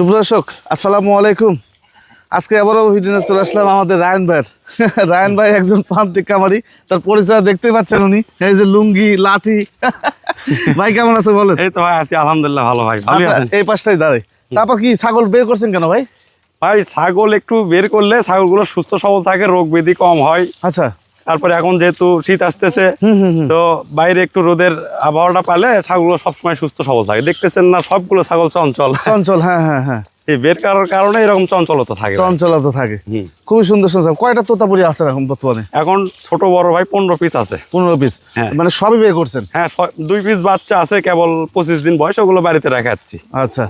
সুপ্রদর্শক আসসালামু আলাইকুম। আজকে আবারও ভিডিও চলে আসলাম আমাদের রায়ন ভাইয়ের। রায়ন ভাই একজন প্রান্তিক কামারি তার পরিচয় দেখতে পাচ্ছেন উনি। এই যে লুঙ্গি লাঠি। ভাই কেমন আছে বলেন? এই তো ভাই আছি আলহামদুলিল্লাহ ভালো ভাই। ভালো আচ্ছা, আছেন? এই পাশটাই দাঁড়াই। তারপর কি ছাগল বের করছেন কেন ভাই? ভাই ছাগল একটু বের করলে ছাগলগুলো সুস্থ সবল থাকে রোগ ব্যাধি কম হয়। আচ্ছা। তারপরে এখন যেহেতু শীত আসতেছে তো বাইরে একটু রোদের আবহাওয়াটা পালে ছাগলগুলো সবসময় সুস্থ সবল থাকে। দেখতেছেন না সবগুলো ছাগল চঞ্চল। চঞ্চল হ্যাঁ হ্যাঁ হ্যাঁ। এই বের করার কারণে এরকম চঞ্চলতা থাকে। চঞ্চলতা থাকে। খুবই সুন্দর সুন্দর কয়টা তোতাপুরি আছে এখন বর্তমানে? এখন ছোট বড় ভাই পনেরো পিস আছে। পনেরো পিস হ্যাঁ। মানে সবই বের করছেন? হ্যাঁ দুই পিস বাচ্চা আছে কেবল পঁচিশ দিন বয়স ওগুলো বাড়িতে রেখে যাচ্ছি আচ্ছা।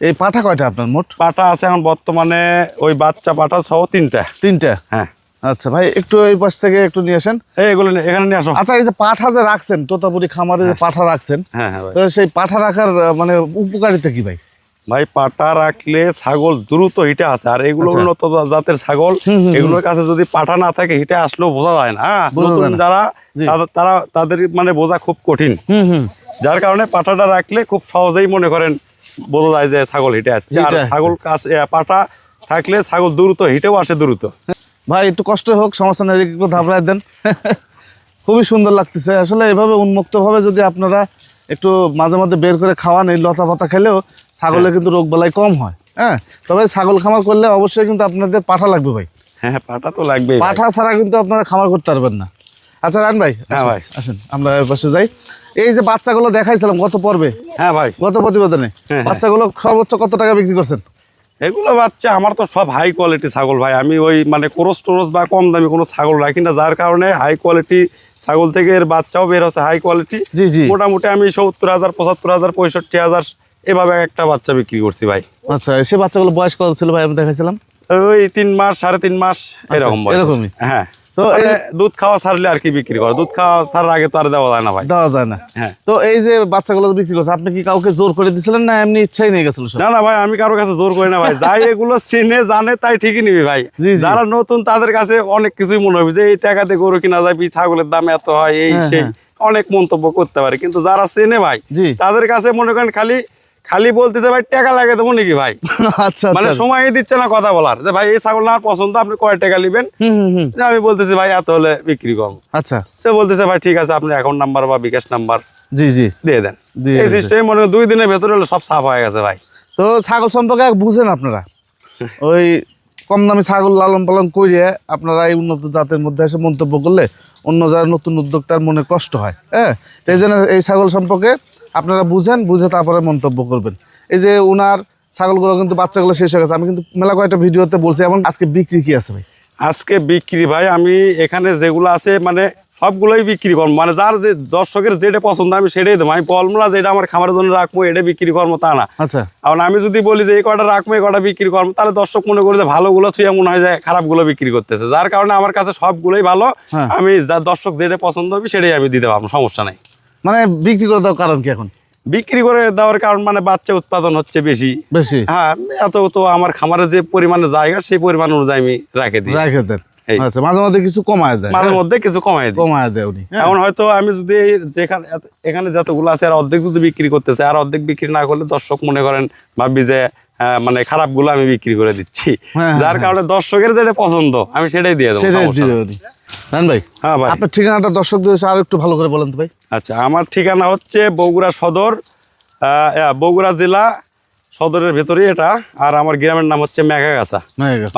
এই পাঠা কয়টা আপনার মোট? পাটা আছে এখন বর্তমানে ওই বাচ্চা পাটা সহ তিনটা। তিনটা? হ্যাঁ। আচ্ছা ভাই একটু এই পাশ থেকে একটু নিয়ে আসেন। এগুলো এখানে নিয়ে আসো। আচ্ছা এই যে পাঠা যে রাখছেন তোতাপুরি খামারে যে পাঠা রাখছেন হ্যাঁ হ্যাঁ তো সেই পাঠা রাখার মানে উপকারিতা কি ভাই? ভাই পাটা রাখলে ছাগল দ্রুত হিটে আসে আর এগুলো আচ্ছা। উন্নত জাতের ছাগল। এগুলোর কাছে যদি পাঠা না থাকে হিটে আসলেও বোঝা যায় না হ্যাঁ? নতুন। যারা তারা তাদের মানে বোঝা খুব কঠিন। যার কারণে পাটাটা রাখলে খুব সহজেই মনে করেন বোঝা যায় যে ছাগল হিটে আসছে। আর ছাগল কাছে পাটা থাকলে ছাগল দ্রুত হিটেও আসে দ্রুত। ভাই একটু কষ্ট হোক সমস্যা নেই একটু ধাপড়ায় দেন। খুবই সুন্দর লাগতেছে। আসলে এভাবে উন্মুক্তভাবে যদি আপনারা একটু মাঝে মাঝে বের করে খাওয়ান এই লতা পাতা খেলেও ছাগলের কিন্তু রোগ বালাই কম হয় হ্যাঁ? তবে ছাগল খামার করলে অবশ্যই কিন্তু আপনাদের পাঠা লাগবে ভাই। হ্যাঁ পাঠা তো লাগবে পাঠা ছাড়া কিন্তু আপনারা খামার করতে পারবেন না। আচ্ছা রান ভাই হ্যাঁ ভাই। আসেন আমরা পাশে যাই। এই যে বাচ্চাগুলো দেখাইছিলাম গত পর্বে হ্যাঁ ভাই। গত প্রতিবেদনে হ্যাঁ। বাচ্চাগুলো সর্বোচ্চ কত টাকা বিক্রি করছেন? এগুলো বাচ্চা আমার তো সব হাই কোয়ালিটি ছাগল ভাই। আমি ওই মানে ক্রোস টোরস বা কম দামি কোনো ছাগল রাখি না যার কারণে হাই কোয়ালিটি ছাগল থেকে এর বাচ্চাও বের হচ্ছে হাই কোয়ালিটি জি জি। মোটামুটি আমি সত্তর হাজার পঁচাত্তর হাজার পঁয়ষট্টি হাজার এভাবে একটা বাচ্চা বিক্রি করছি ভাই। আচ্ছা সে বাচ্চাগুলো বয়স কত ছিল ভাই আমি দেখাইছিলাম? ওই তিন মাস সাড়ে তিন মাস এরকম আচ্ছা, এরকমই। হ্যাঁ। তো তো দুধ খাওয়া ছাড়লে আর কি বিক্রি করে? দুধ খাওয়া ছাড়ার আগে তো আর দেওয়া যায় না ভাই। দেওয়া যায় না। হ্যাঁ। তো এই যে বাচ্চাগুলো বিক্রি করছে আপনি কি কাউকে জোর করে দিছিলেন না এমনি ইচ্ছাই নিয়ে গেছিল না না ভাই আমি কারও কাছে জোর করি না ভাই। যাই এগুলো চিনে জানে তাই ঠিকই নিবি ভাই। যারা নতুন তাদের কাছে অনেক কিছুই মনে হবে যে এই টাকাতে গরু কিনা যাবি ছাগলের দাম এত হয় এই হ্যাঁ, সেই। অনেক মন্তব্য করতে পারে। কিন্তু যারা চেনে ভাই জি। তাদের কাছে মনে করেন খালি খালি বলতেছে ভাই টাকা লাগে দেবো নাকি ভাই? আচ্ছা মানে আচ্ছা। সময় দিচ্ছে না কথা বলার। যে ভাই এই ছাগল আমার পছন্দ আপনি কয় টাকা নেবেন? হুম হুম হুম। আমি বলতেছি ভাই এত হলে বিক্রি করব আচ্ছা। সে বলতেছে ভাই ঠিক আছে আপনি অ্যাকাউন্ট নাম্বার বা বিকাশ নাম্বার জি জি। দিয়ে দেন। এই। সিস্টেম মনে হয় দুই দিনের ভেতরে হলে সব সাফ হয়ে গেছে ভাই। তো ছাগল সম্পর্কে বুঝেন আপনারা? ওই কম দামি ছাগল লালন পালন করিয়ে আপনারা এই উন্নত জাতের মধ্যে এসে মন্তব্য করলে অন্য যারা নতুন উদ্যোক্তার মনে কষ্ট হয় হ্যাঁ? এই জন্য এই ছাগল সম্পর্কে আপনারা বুঝেন বুঝে তারপরে মন্তব্য করবেন। এই যে উনার ছাগলগুলো কিন্তু বাচ্চাগুলো শেষ হয়ে গেছে আমি কিন্তু মেলা কয়েকটা ভিডিওতে বলছি এবং আজকে বিক্রি কি আছে ভাই? আজকে বিক্রি ভাই আমি এখানে যেগুলো আছে মানে সবগুলোই বিক্রি করব। মানে যার যে দর্শকের যেটা পছন্দ আমি সেটাই দেবো। আমি ফলমূলা যেটা আমার খামারের জন্য রাখব এটা বিক্রি করব তা না। আচ্ছা। কারণ আমি যদি বলি যে এই কটা রাখব এই কটা বিক্রি করব তাহলে দর্শক মনে করে যে ভালোগুলো থুয়ে মনে হয় যে খারাপগুলো বিক্রি করতেছে। যার কারণে আমার কাছে সবগুলোই ভালো। হ্যাঁ। আমি যা দর্শক যেটা পছন্দ হবে সেটাই আমি দিতে পারব সমস্যা নাই। মানে বিক্রি করে দেওয়ার কারণ কি এখন? বিক্রি করে দেওয়ার কারণ মানে বাচ্চা উৎপাদন হচ্ছে বেশি। বেশি? হ্যাঁ এত তো আমার খামারের যে পরিমাণে জায়গা সেই পরিমাণ অনুযায়ী আমি রাখে দিই। রাখে দেন। আচ্ছা মাঝে মাঝে কিছু কমায় দেয়। মাঝে মধ্যে কিছু কমাই দিই। কমায় দেয় উনি। হ্যাঁ? এখন হয়তো আমি যদি যেখানে এখানে যতগুলো আছে আর অর্ধেক যদি বিক্রি করতেছে আর অর্ধেক বিক্রি না করলে দর্শক মনে করেন ভাববি যে মানে খারাপগুলো আমি বিক্রি করে দিচ্ছি। হ্যাঁ, যার কারণে দর্শকের যেটা পছন্দ আমি সেটাই দিয়ে দেবো সেটাই। উনি। রান ভাই? হ্যাঁ ভাই। আপনার ঠিকানাটা দর্শকদের আর একটু ভালো করে বলেন তো ভাই। আচ্ছা আমার ঠিকানা হচ্ছে বগুড়া সদর বগুড়া জেলা সদরের ভেতরে এটা আর আমার গ্রামের নাম হচ্ছে মেঘাগাছা।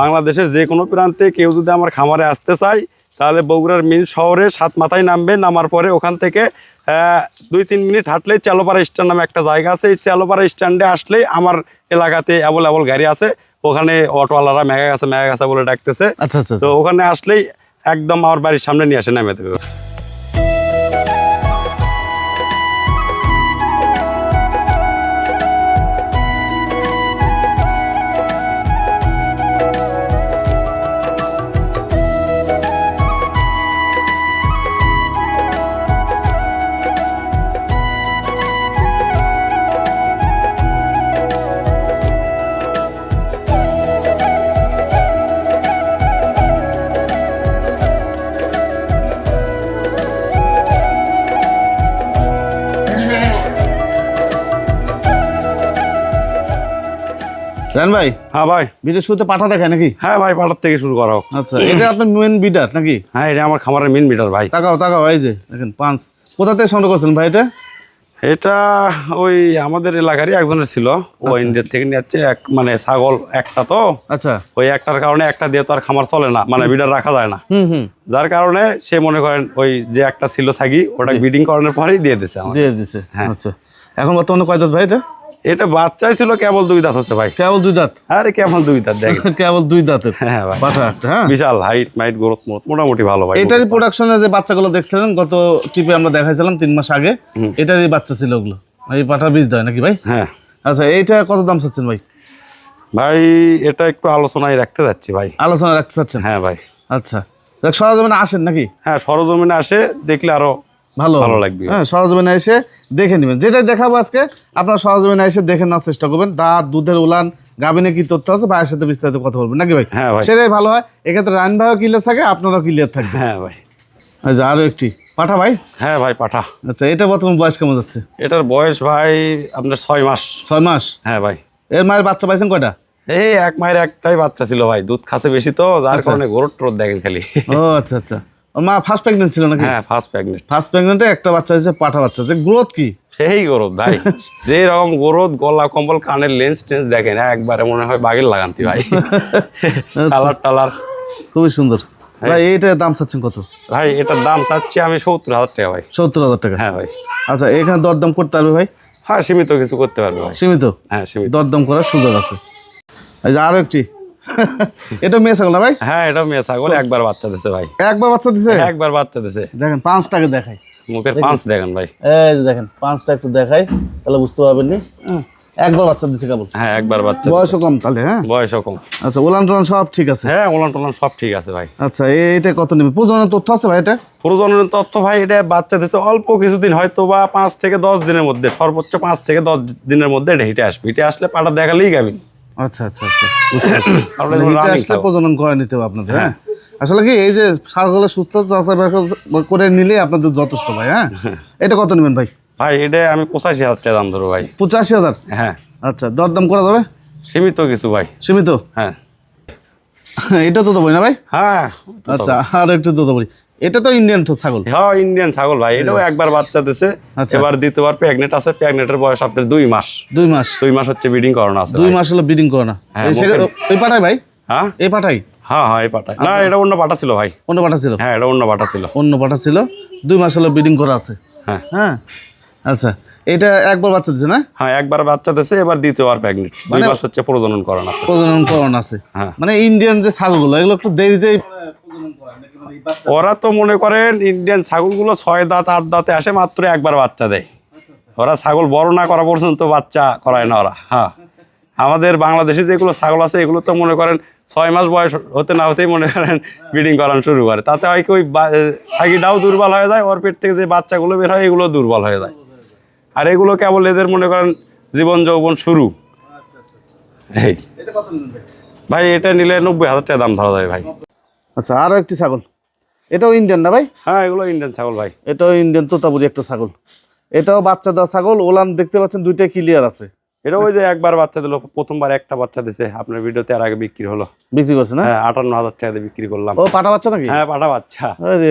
বাংলাদেশের যে কোনো প্রান্তে কেউ যদি আমার খামারে আসতে চায় তাহলে বগুড়ার মিল শহরে সাত মাথায় নামবে নামার পরে ওখান থেকে দুই তিন মিনিট হাঁটলেই চালোপাড়া স্ট্যান্ড নামে একটা জায়গা আছে। এই চালোপাড়া স্ট্যান্ডে আসলেই আমার এলাকাতে অ্যাভেলেবল গাড়ি আছে। ওখানে অটোওয়ালারা মেঘা গাছা মেঘা গাছা বলে ডাকতেছে। আচ্ছা আচ্ছা। তো ওখানে আসলেই একদম আমার বাড়ির সামনে নিয়ে আসে নামে দেবে রান ভাই? হ্যাঁ ভাই। ভিডিও শুরুতে পাঠা দেখায় নাকি? হ্যাঁ ভাই পাটার থেকে শুরু করা হোক। আচ্ছা এটা আপনার মেন বিডার নাকি? হ্যাঁ এটা আমার খামারের মেন মিটার ভাই। তাকাও তাকাও এই যে দেখেন পাঁচ। কোথা থেকে সংগ্রহ করছেন ভাই এটা? এটা ওই আমাদের এলাকারই একজনের ছিল। ও ইন্ডিয়া থেকে নিয়ে যাচ্ছে এক মানে ছাগল একটা তো। আচ্ছা। ওই একটার কারণে একটা দিয়ে তো আর খামার চলে না মানে বিডার রাখা যায় না। যার কারণে সে মনে করেন ওই যে একটা ছিল সাগি ওটা বিডিং করানোর পরেই দিয়ে দিছে দিয়ে দিছে হ্যাঁ। আচ্ছা। এখন বর্তমানে কয় দাঁত ভাই এটা? এটা বাচ্চাই ছিল কেবল দুই দাঁত হচ্ছে ভাই। কেবল দুই দাঁত? আরে কেবল দুই দাঁত দেখ কেবল দুই দাঁতের হ্যাঁ ভাই। পাঠা একটা হ্যাঁ? বিশাল হাইট মাইট গ্রোথ মোট মোটামুটি ভালো ভাই। এটারই প্রোডাকশনে যে বাচ্চাগুলো দেখছিলেন গত টিপে আমরা দেখাইছিলাম তিন মাস আগে এটারই বাচ্চা ছিল ওগুলো। এই পাঠার বীজ দেয় নাকি ভাই? হ্যাঁ। আচ্ছা এইটা কত দাম চাচ্ছেন ভাই? ভাই এটা একটু আলোচনায় রাখতে যাচ্ছি ভাই। আলোচনা রাখতে চাচ্ছেন? হ্যাঁ ভাই। আচ্ছা। দেখ সরজমিনে আসেন নাকি? হ্যাঁ সরজমিনে আসে দেখলে আরও ভালো ভালো লাগবে। হ্যাঁ সরজমিনে এসে দেখে নেবেন। যেটাই দেখাবো আজকে আপনারা সরজমিনে এসে দেখে নেওয়ার চেষ্টা করবেন। দাঁত দুধের উলান গাবিনে কি তথ্য আছে ভাইয়ের সাথে বিস্তারিত কথা বলবেন। নাকি ভাই? হ্যাঁ ভাই। সেটাই ভালো হয়। এক্ষেত্রে রান ভাইও ক্লিয়ার থাকে আপনারাও ক্লিয়ার থাকবে হ্যাঁ ভাই। আচ্ছা আরও একটি। পাঠা ভাই? হ্যাঁ ভাই পাঠা। আচ্ছা এটা বর্তমান বয়স কেমন যাচ্ছে? এটার বয়স ভাই আপনার ছয় মাস। ছয় মাস? হ্যাঁ ভাই। এর মায়ের বাচ্চা পাইছেন কয়টা? এই এক মায়ের একটাই বাচ্চা ছিল ভাই। দুধ খাসে বেশি তো যার কারণে গরুর টোর দেখেন খালি। ও আচ্ছা আচ্ছা। ওর মা ফার্স্ট প্রেগনেন্ট ছিল নাকি? হ্যাঁ ফার্স্ট প্রেগনেন্ট ফার্স্ট প্রেগনেন্টে একটা বাচ্চা হয়েছে পাঠা বাচ্চা। যে গ্রোথ কি? সেই গরদ ভাই। যে রকম গরদ গলা কম্বল কানের লেন্স টেন্স দেখেন একবারে মনে হয় বাগের লাগান্তি ভাই। কালার টালার। খুবই সুন্দর। ভাই এইটার দাম চাচ্ছেন কত? ভাই এটার দাম চাচ্ছি আমি সত্তর হাজার টাকা ভাই। সত্তর হাজার টাকা? হ্যাঁ ভাই। আচ্ছা এখানে দরদাম করতে পারবে ভাই? হ্যাঁ সীমিত কিছু করতে পারবে ভাই। সীমিত? হ্যাঁ সীমিত। দরদাম করার সুযোগ আছে। এই যে আরও একটি। এটা মেয়ে ছাগল না ভাই? হ্যাঁ এটা মেয়ে ছাগল একবার বাচ্চা দিছে ভাই। একবার বাচ্চা দিছে? একবার বাচ্চা দিছে। দেখেন পাঁচটাকে দেখাই। মুখের পাঁচ দেখেন ভাই। এই যে দেখেন পাঁচটা একটু দেখাই তাহলে বুঝতে পারবেন নি একবার বাচ্চা দিছে কেবল। হ্যাঁ একবার বাচ্চা বয়সও কম তাহলে হ্যাঁ? বয়সও কম। আচ্ছা ওলান টোলান সব ঠিক আছে? হ্যাঁ ওলান টোলান সব ঠিক আছে ভাই। আচ্ছা এ- এটা কত নেবে? প্রজননের তথ্য আছে ভাই এটা? প্রজননের তথ্য ভাই এটা বাচ্চা দিচ্ছে অল্প কিছুদিন হয়তো বা পাঁচ থেকে দশ দিনের মধ্যে সর্বোচ্চ পাঁচ থেকে দশ দিনের মধ্যে এটা হিটে আসবে। হিটে আসলে পাটা দেখালেই গাবিন আচ্ছা আচ্ছা আচ্ছা। হিটে আসলে প্রজনন করে নিতে হবে আপনাদের হ্যাঁ? আসলে কি এই যে সারগুলো সুস্থ যাচাই করে নিলে আপনাদের যথেষ্ট ভাই হ্যাঁ? এটা কত নেবেন ভাই? ভাই এটা আমি পঁচাশি হাজার টাকা দাম ধরো ভাই। পঁচাশি হাজার? হ্যাঁ। আচ্ছা দরদাম করা যাবে? সীমিত কিছু ভাই। সীমিত? হ্যাঁ। এটা তো দেবো না ভাই? হ্যাঁ আচ্ছা আর একটু তো দেবো। এটা তো ইন্ডিয়ান তো ছাগল। হ্যাঁ ইন্ডিয়ান ছাগল ভাই এটাও একবার বাচ্চা দিছে আচ্ছা। এবার দ্বিতীয়বার প্রেগনেন্ট আছে প্রেগনেন্টের বয়স আপনার দুই মাস। দুই মাস। দুই মাস হচ্ছে ব্রিডিং করানো আছে দুই মাস হলো ব্রিডিং করানো। হ্যাঁ, এই পাঠাই ভাই? হ্যাঁ? এই পাঠাই হ্যাঁ হ্যাঁ এই পাটা না এটা অন্য পাটা ছিল ভাই। অন্য পাঠা ছিল? হ্যাঁ এটা অন্য পাটা ছিল। অন্য পাঠা ছিল। দুই মাস হলো ব্রিডিং করা আছে। হ্যাঁ। হ্যাঁ? আচ্ছা এটা একবার বাচ্চা দিচ্ছে না? হ্যাঁ একবার বাচ্চা দিছে এবার দ্বিতীয়বার প্রেগনেন্ট দুই মাস হচ্ছে প্রজনন করানো আছে। প্রজনন করানো আছে। হ্যাঁ। মানে ইন্ডিয়ান যে ছাগলগুলো এগুলো একটু দেরিতেই ওরা তো মনে করেন ইন্ডিয়ান ছাগলগুলো ছয় দাঁত আট দাঁতে আসে মাত্র একবার বাচ্চা দেয়। ওরা ছাগল বড় না করা পর্যন্ত বাচ্চা করায় না ওরা হ্যাঁ। আমাদের বাংলাদেশে যেগুলো ছাগল আছে এগুলো তো মনে করেন ছয় মাস বয়স হতে না হতেই মনে করেন ব্রিডিং করানো শুরু করে। তাতে হয় কি ওই ছাগিটাও দুর্বল হয়ে যায় ওর পেট থেকে যে বাচ্চাগুলো বের হয় এগুলো দুর্বল হয়ে যায়। আর এগুলো কেবল এদের মনে করেন জীবন যৌবন শুরু। এই। ভাই? এটা নিলে নব্বই হাজার টাকা দাম ধরা যায় ভাই। আচ্ছা আরও একটি ছাগল। এটাও ইন্ডিয়ান না ভাই? হ্যাঁ এগুলো ইন্ডিয়ান ছাগল ভাই। এটাও ইন্ডিয়ান তোতাপুরি একটা ছাগল। এটাও বাচ্চা দেওয়া ছাগল ওলান দেখতে পাচ্ছেন দুইটা ক্লিয়ার আছে। এটা ওই যে একবার বাচ্চা দিল প্রথমবার একটা বাচ্চা দিছে আপনার ভিডিওতে আর আগে বিক্রি হলো। বিক্রি করছে না? হ্যাঁ আটান্ন হাজার টাকা দিয়ে বিক্রি করলাম। ও পাটা বাচ্চা নাকি? হ্যাঁ পাটা বাচ্চা।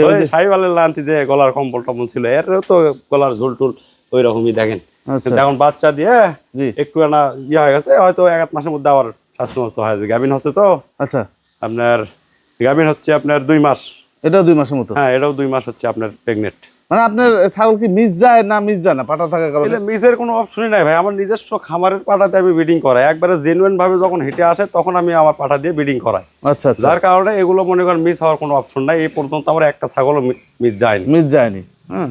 ওই সাইবালের লান্তি যে গলার কম্বল টম্বল ছিল এর তো গলার ঝুল টুল ওই রকমই দেখেন। আচ্ছা। এখন বাচ্চা দিয়ে একটু না ইয়ে হয়ে গেছে হয়তো এক মাসের মধ্যে আবার স্বাস্থ্য মস্ত হয়ে যাবে। গাভিন হচ্ছে তো। আচ্ছা। আপনার গাভিন হচ্ছে আপনার দুই মাস। এটাও দুই মাসের মতো? হ্যাঁ এটাও দুই মাস হচ্ছে আপনার প্রেগনেন্ট মানে আপনার ছাগল কি মিস যায় না মিস যায় না? পাটা থাকার কারণে? মিসের কোনো অপশনই নাই ভাই। আমার নিজস্ব খামারের পাটাতে আমি ব্রিডিং করাই। একবারে জেনুইন ভাবে যখন হেঁটে আসে তখন আমি আমার পাটা দিয়ে ব্রিডিং করাই। আচ্ছা আচ্ছা। যার কারণে এগুলো মনে করেন মিস হওয়ার কোনো অপশন নাই। এই পর্যন্ত আমার একটা ছাগলও মিস যায়নি। মিস যায়নি। হ্যাঁ।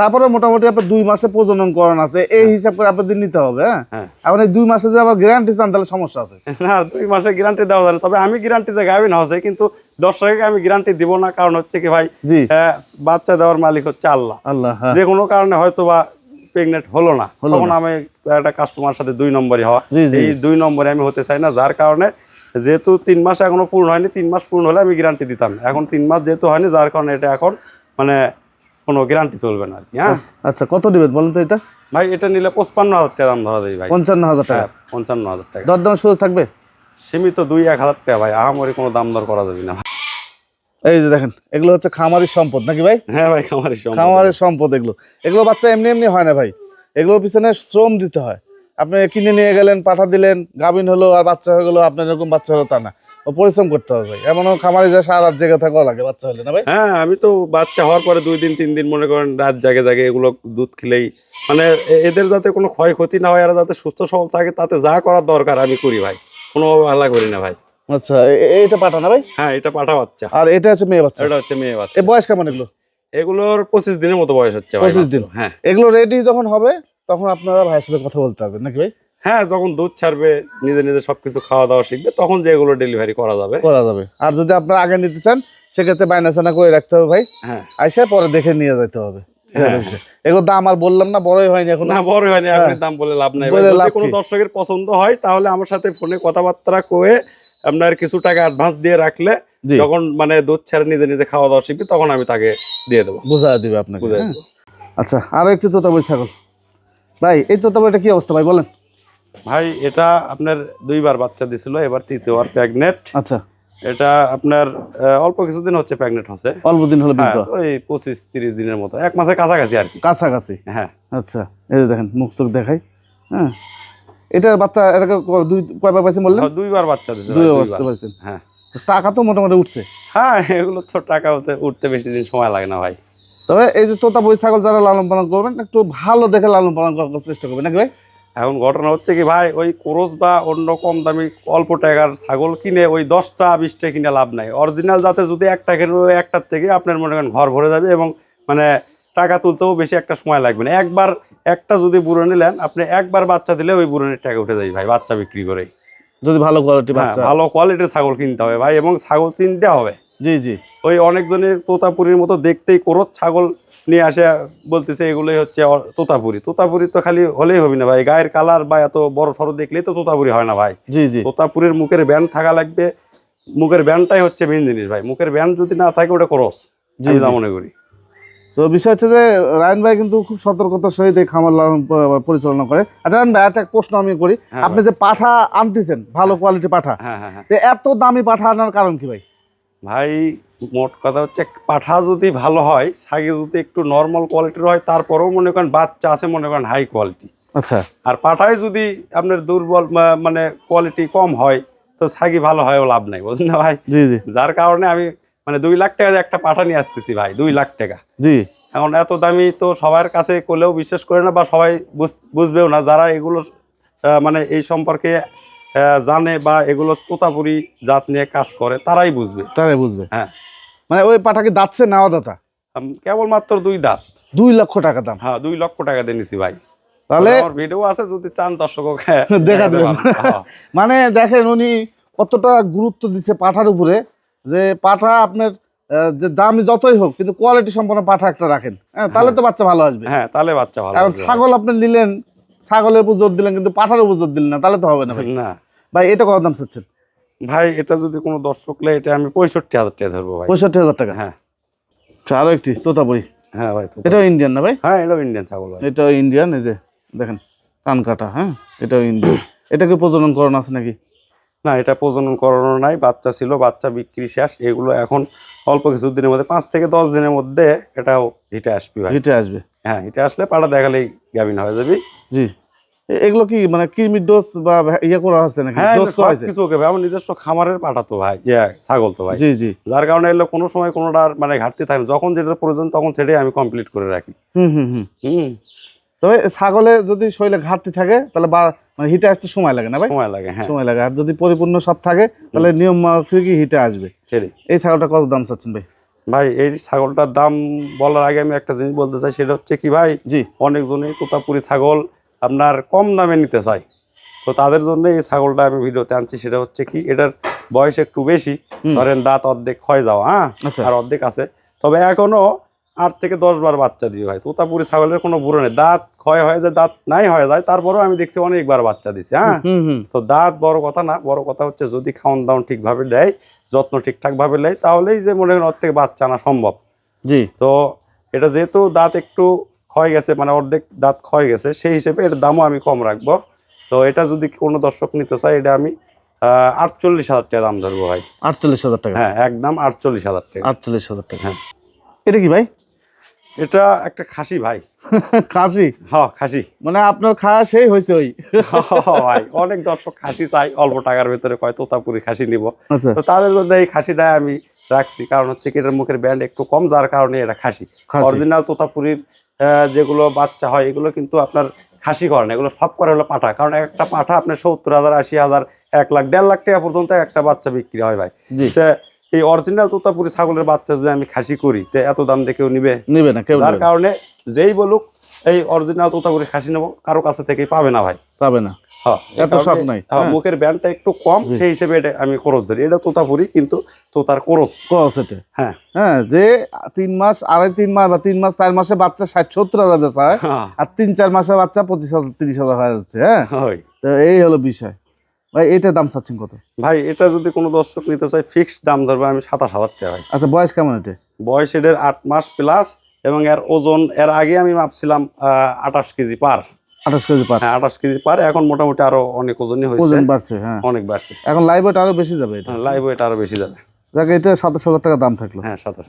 তারপরে মোটামুটি আপনার দুই মাসে প্রজনন করান আছে এই হিসাব করে আপনাদের নিতে হবে হ্যাঁ? হ্যাঁ। এখন এই দুই মাসে যে আবার গ্যারান্টি চান তাহলে সমস্যা আছে। না দুই মাসের গ্যারান্টি দেওয়া যায় তবে আমি গ্যারান্টি যে গাভিন হচ্ছে কিন্তু দর্শককে আমি গ্যারান্টি দিব না কারণ হচ্ছে কি ভাই জি। বাচ্চা দেওয়ার মালিক হচ্ছে আল্লাহ। আল্লাহ হ্যাঁ। যে কোনো কারণে হয়তো বা প্রেগনেন্ট হলো না। তখন আমি একটা কাস্টমার সাথে দুই নম্বরই হওয়া। এই দুই নম্বরে আমি হতে চাই না যার কারণে যেহেতু তিন মাস এখনও পূর্ণ হয়নি তিন মাস পূর্ণ হলে আমি গ্যারান্টি দিতাম এখন তিন মাস যেহেতু হয়নি যার কারণে এটা এখন মানে কোনো গ্যারান্টি চলবে না আর কি হ্যাঁ? আচ্ছা কত দিবেন বলেন তো এটা? ভাই এটা নিলে পঁচপান্ন হাজার টাকা দাম ধরা যায় ভাই। পঞ্চান্ন হাজার টাকা? হ্যাঁ পঞ্চান্ন হাজার টাকা। দরদাম সুযোগ থাকবে? সীমিত দুই এক হাজার টাকা ভাই আহামরি কোনো দাম দর করা যাবে না এই যে দেখেন এগুলো হচ্ছে খামারের সম্পদ নাকি ভাই? হ্যাঁ ভাই খামারি সম্পদ। খামারের সম্পদ এগুলো। এগুলো বাচ্চা এমনি এমনি হয় না ভাই। এগুলোর পিছনে শ্রম দিতে হয়। আপনি কিনে নিয়ে গেলেন পাঠা দিলেন গাভিন হলো আর বাচ্চা হয়ে গেলো আপনার এরকম বাচ্চা হলো তা না। পরিশ্রম করতে হবে ভাই। এমনও খামারে যায় সারা রাত জেগে থাকাও লাগে বাচ্চা হলে না ভাই? হ্যাঁ আমি তো বাচ্চা হওয়ার পরে দুই দিন তিন দিন মনে করেন রাত জাগে জাগে এগুলো দুধ খেলেই। মানে এদের যাতে কোনো ক্ষয়ক্ষতি না হয় এরা যাতে সুস্থ সবল থাকে তাতে যা করার দরকার আমি করি ভাই। কোনো হাল্লা করি না ভাই। আচ্ছা এ- এ- পাঠা না ভাই? হ্যাঁ এটা পাঠা বাচ্চা। আর এটা হচ্ছে মেয়ে বাচ্চা? এটা হচ্ছে মেয়ে বাচ্চা। বয়স কেমন এগুলো? এগুলোর পঁচিশ দিনের মতো বয়স হচ্ছে 25 দিন? হ্যাঁ। এগুলো রেডি যখন হবে তখন আপনারা ভাইয়ের সাথে কথা বলতে পারবেন নাকি ভাই? হ্যাঁ যখন দুধ ছাড়বে নিজে নিজে সবকিছু খাওয়া দাওয়া শিখবে তখন যে এগুলো ডেলিভারি করা যাবে। করা যাবে। আর যদি আপনারা আগে নিতে চান সেক্ষেত্রে বায়না চানা করে রাখতে হবে ভাই। হ্যাঁ। আইসা পরে দেখে নিয়ে যেতে হবে। হ্যাঁ। এগুলো দাম আর বললাম না বড়ই হয়নি এখন। না বড় হয়নি আপনি হ্যাঁ। দাম বলে লাভ নাই। ভাই। যদি কোনো দর্শকের পছন্দ হয় তাহলে আমার সাথে ফোনে কথাবার্তা কয়ে আপনার কিছু টাকা অ্যাডভান্স দিয়ে রাখলে যখন মানে দুধ ছেড়ে নিজে নিজে খাওয়া দাওয়া শিখবে তখন আমি তাকে দিয়ে দেবো। বুঝা দিবে আপনাকে হ্যাঁ? আচ্ছা আরও একটু তোতাবই ছাগল। ভাই এই তোতাবইটা কি অবস্থা ভাই বলেন। ভাই এটা আপনার দুইবার বাচ্চা দিছিল এবার তৃতীয়বার প্রেগনেন্ট আচ্ছা। এটা আপনার অল্প কিছুদিন হচ্ছে প্রেগনেন্ট হচ্ছে। অল্প দিন হলো হ্যাঁ ওই পঁচিশ তিরিশ দিনের মতো। এক মাসের কাছাকাছি আর কি। কাছাকাছি? হ্যাঁ। আচ্ছা এই যে দেখেন মুখ চোখ দেখাই। হ্যাঁ। এটার বাচ্চা এটাকে দুই কয়বার পাইছে বললেন? দুইবার বাচ্চা অবস্থা দুইবার। পাইছেন। হ্যাঁ। টাকা তো মোটামুটি উঠছে। হ্যাঁ এগুলো তো টাকা উঠতে বেশি দিন সময় লাগে না ভাই। তবে এই যে তোতা বই ছাগল যারা লালন পালন করবেন একটু ভালো দেখে লালন পালন করার চেষ্টা করবেন। নাকি ভাই? এখন ঘটনা হচ্ছে কি ভাই ওই কোরস বা অন্য কম দামি অল্প টাকার ছাগল কিনে ওই দশটা বিশটা কিনে লাভ নাই। অরিজিনাল যাতে যদি একটা কিনে ওই একটার থেকে আপনার মনে করেন ঘর ভরে যাবে এবং মানে টাকা তুলতেও বেশি একটা সময় লাগবে না। একবার একটা যদি বুড়ো নিলেন আপনি একবার বাচ্চা দিলে ওই বুড়োনের টাকা উঠে যাবে ভাই বাচ্চা বিক্রি করে। যদি ভালো কোয়ালিটি হ্যাঁ, ভালো কোয়ালিটির ছাগল কিনতে হবে ভাই এবং ছাগল চিনতে হবে। জি জি। ওই অনেকজনের তোতাপুরির মতো দেখতেই কোরত ছাগল নিয়ে আসে বলতেছে এগুলোই হচ্ছে তোতাপুরি। তোতাপুরি তো খালি হলেই হবে না ভাই। গায়ের কালার বা এত বড় সড়ো দেখলেই তো তোতাপুরি হয় না ভাই। জি জি। তোতাপুরির মুখের ব্যান্ড থাকা লাগবে। মুখের ব্যান্ডটাই হচ্ছে মেন জিনিস ভাই। মুখের ব্যান্ড যদি না থাকে ওটা করস জি আমি জি। যা মনে করি। তো বিষয় হচ্ছে যে রায়ন ভাই কিন্তু খুব সতর্কতার সহিত এই খামার লালন পরিচালনা করে। আচ্ছা রায়ন ভাই একটা প্রশ্ন আমি করি। হ্যাঁ আপনি যে পাঠা আনতেছেন ভালো কোয়ালিটি পাঠা হ্যাঁ হ্যাঁ হ্যাঁ। তো এত দামি পাঠা আনার কারণ কি ভাই? ভাই মোট কথা হচ্ছে পাঠা যদি ভালো হয় ছাগি যদি একটু নর্মাল কোয়ালিটির হয় তারপরেও মনে করেন বাচ্চা আছে মনে করেন হাই কোয়ালিটি আচ্ছা। আর পাঠায় যদি আপনার দুর্বল মানে কোয়ালিটি কম হয় তো ছাগি ভালো হয়ও লাভ নাই বুঝলেন না ভাই? জি জি। যার কারণে আমি মানে দুই লাখ টাকা একটা পাঠা নিয়ে আসতেছি ভাই দুই লাখ টাকা। জি। এখন এত দামি তো সবার কাছে করলেও বিশ্বাস করে না বা সবাই বুঝ- বুঝবেও না যারা এগুলো মানে এই সম্পর্কে জানে বা এগুলো তোতাপুরি জাত নিয়ে কাজ করে তারাই বুঝবে। তারাই বুঝবে। হ্যাঁ। মানে ওই পাঠাকে দাচ্ছে নেওয়া দাতা কেবলমাত্র দুই দাঁত। দুই লক্ষ টাকা দাম। হ্যাঁ দুই লক্ষ টাকা দিয়ে নিছি ভাই। তাহলে আমার ভিডিও আছে যদি চান দর্শক দেখা দেবেন। মানে দেখেন উনি কতটা গুরুত্ব দিচ্ছে পাঠার উপরে যে পাঠা আপনার যে দাম যতই হোক কিন্তু কোয়ালিটি সম্পন্ন পাঠা একটা রাখেন। হ্যাঁ তাহলে তো বাচ্চা ভালো আসবে। হ্যাঁ তাহলে বাচ্চা ভালো। ছাগল আপনি নিলেন ছাগলের উপর জোর দিলেন কিন্তু পাঠার উপর জোর দিলেন না তাহলে তো হবে না ভাই। না। ভাই এটা কত দাম চাচ্ছেন? ভাই এটা যদি কোনো দর্শক লে এটা আমি পঁয়ষট্টি হাজার টাকা ধরবো ভাই। পঁয়ষট্টি হাজার টাকা? হ্যাঁ। আচ্ছা, আরও একটি তোতাপুরি হ্যাঁ ভাই তো এটাও ইন্ডিয়ান না ভাই? হ্যাঁ এটাও ইন্ডিয়ান ছাগল ভাই। এটাও ইন্ডিয়ান এই যে দেখেন কান কাটা হ্যাঁ এটাও ইন্ডিয়ান এটাকে প্রজনন করানো আছে নাকি? না এটা প্রজনন করানো নাই বাচ্চা ছিল বাচ্চা বিক্রি শেষ এগুলো এখন অল্প কিছু দিনের মধ্যে পাঁচ থেকে দশ দিনের মধ্যে এটাও হিটে আসবে ভাই। হিটে আসবে। হ্যাঁ হিটে আসলে পাটা দেখালেই গাভিন হয়ে যাবে। জি। এগুলো কি মানে কৃমির ডোজ বা ইয়ে করা হচ্ছে নাকি? হ্যাঁ ডোজ করা হয়েছে কিছু ওকে ভাই। আমার নিজস্ব খামারের পাটা তো ভাই। ইয়া ছাগল তো ভাই। জি জি। যার কারণে এগুলো কোনো সময় কোনোটার মানে ঘাটতি থাকে না। যখন যেটা প্রয়োজন তখন সেটাই আমি কমপ্লিট করে রাখি। হুম হুম হুম। হুম। তবে ছাগলে যদি শরীরে ঘাটতি থাকে তাহলে বা মানে হিটে আসতে সময় লাগে না ভাই? সময় লাগে হ্যাঁ। সময় লাগে। আর যদি পরিপূর্ণ সব থাকে তাহলে নিয়ম মাফিকই হিটে আসবে। এই ছাগলটা কত দাম চাচ্ছেন ভাই? ভাই এই ছাগলটার দাম বলার আগে আমি একটা জিনিস বলতে চাই সেটা হচ্ছে কি ভাই? জি। অনেকজনই তোতাপুরি ছাগল আপনার কম দামে নিতে চায় তো তাদের জন্য এই ছাগলটা আমি ভিডিওতে আনছি সেটা হচ্ছে কি এটার বয়স একটু বেশি। ধরেন দাঁত অর্ধেক ক্ষয় যাওয়া হ্যাঁ? আচ্ছা। আর অর্ধেক আছে। তবে এখনও আট থেকে দশ বার বাচ্চা দিয়ে ভাই। তোতাপুরি ছাগলের কোনো বুড়ো নেই। দাঁত ক্ষয় হয়ে যায় দাঁত নাই হয়ে যায় তারপরেও আমি দেখছি অনেকবার বাচ্চা দিছে হ্যাঁ? তো দাঁত বড় কথা না বড় কথা হচ্ছে যদি খাওয়ান দাওয়ান ঠিকভাবে দেয় যত্ন ঠিকঠাকভাবে নেয় তাহলেই যে মনে করেন অর্ধেক বাচ্চা আনা সম্ভব। জি। তো এটা যেহেতু দাঁত একটু ক্ষয় গেছে মানে অর্ধেক দাঁত ক্ষয় গেছে সেই হিসেবে এর দামও আমি কম রাখব। তো এটা যদি কোনো দর্শক নিতে চায় এটা আমি আটচল্লিশ হাজার টাকা দাম ধরবো ভাই। আটচল্লিশ হাজার টাকা? হ্যাঁ একদম আটচল্লিশ হাজার টাকা। আটচল্লিশ হাজার টাকা। হ্যাঁ। এটা কি ভাই? এটা একটা খাসি ভাই। কাশি হ্যাঁ খাসি। মানে আপনার খাওয়া সেই হয়েছে ওই। ভাই অনেক দর্শক খাসি চাই অল্প টাকার ভেতরে কয় তোতাপুরি খাসি নিব। আচ্ছা। তো তাদের জন্য এই খাসিটা আমি রাখছি কারণ হচ্ছে কি এটার মুখের ব্যান্ড একটু কম যার কারণে এটা খাসি। খাসি। অরিজিনাল তোতাপুরির যেগুলো বাচ্চা হয় এগুলো কিন্তু আপনার খাসি করে না। এগুলো সব করে হলো পাঠা। কারণ একটা পাঠা আপনার সত্তর হাজার আশি হাজার এক লাখ দেড় লাখ টাকা পর্যন্ত একটা বাচ্চা বিক্রি হয় ভাই। এই অরিজিনাল তোতাপুরি ছাগলের বাচ্চা যদি আমি খাসি করি তো এত দাম দিয়ে কেউ নিবে? নিবে না কেউ যার কারণে যেই বলুক এই অরিজিনাল তোতাপুরি খাসি নেব কারও কাছে থেকেই পাবে না ভাই। পাবে না। হ্যাঁ, নাই, হ্যাঁ, হ্যাঁ। মুখের ব্যান্ডটা একটু কম সেই হিসেবে এটা আমি খরচ ধরি। এটা তোতাপুরি কিন্তু তোতার খরচ। ক্রস এটা। হ্যাঁ। হ্যাঁ যে তিন মাস আড়াই তিন মাস বা তিন মাস চার মাসে বাচ্চা ষাট সত্তর হাজার বেচা হয় আর তিন চার মাসে বাচ্চা পঁচিশ হাজার তিরিশ হাজার হয়ে যাচ্ছে হ্যাঁ। তো এই হলো বিষয়। ভাই এটার দাম চাচ্ছেন কত? ভাই এটা যদি কোনো দর্শক নিতে চায় ফিক্সড দাম ধরবে আমি সাতাশ হাজার টাকা ভাই। আচ্ছা বয়স কেমন এটা? বয়স এদের আট মাস প্লাস এবং এর ওজন এর আগে আমি মাপছিলাম আঠাশ কেজি পার। আঠাশ কেজি পার। হ্যাঁ আঠাশ কেজি পার। এখন মোটামুটি আরও অনেক ওজনই হয়েছে। ওজন বাড়ছে হ্যাঁ। অনেক বাড়ছে। এখন লাইভ ওয়েট আরও বেশি যাবে এটা। লাইভ ওয়েট আরও বেশি যাবে। যাকে এটা সাতাশ হাজার টাকা দাম থাকল। হ্যাঁ সাতাশ।